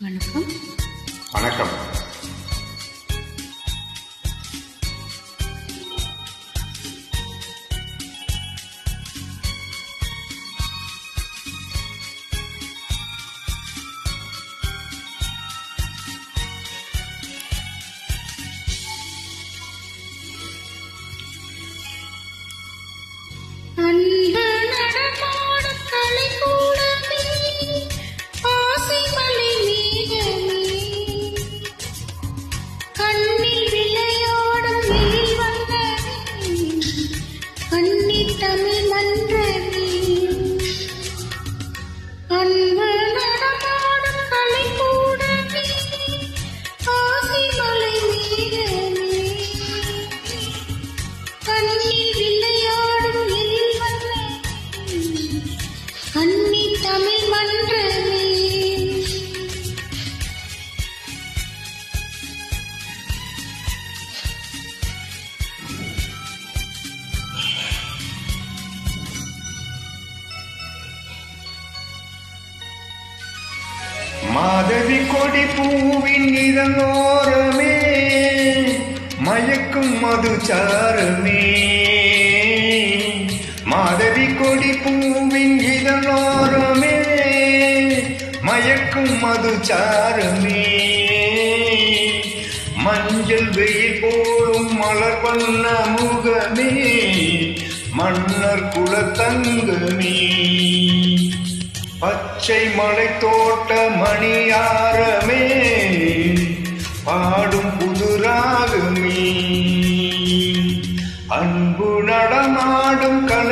வணக்கம். வணக்கம். அன்பு மாதவி கொடி பூவின் இதழோரமே மயக்கும் மதுச்சாரமே மாதவி கொடி பூவின் இதனோரமே மயக்கும் மதுச்சாரமே மஞ்சள் வெயில் போலும் மலர் வண்ண முகமே மன்னர் குலத்தங்கமே. பச்சை மலை தோட்ட மணியாரமே பாடும் புதுராகுமே அன்பு நடமாடும் கண்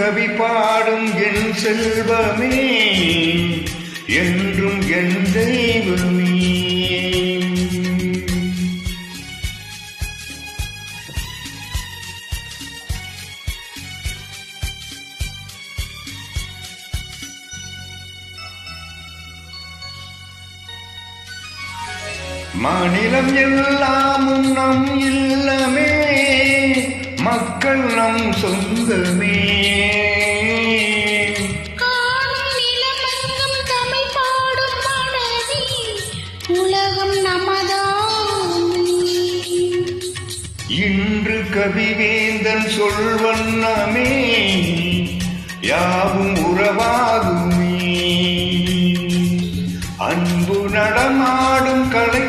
கவி பாடும் என் செல்வமே என்றும் என் தெய்வமே. மாநிலம் எல்லாமும் நம் இல்லை என்று கவிவேந்தன் சொல்வண்ணமே யாவும் உறவாகுமே. அன்பு நடமாடும் கலை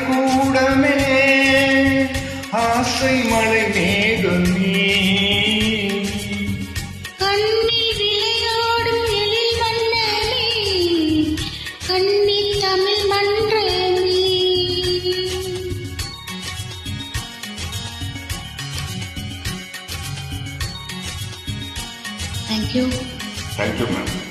Thank you. Thank you, ma'am.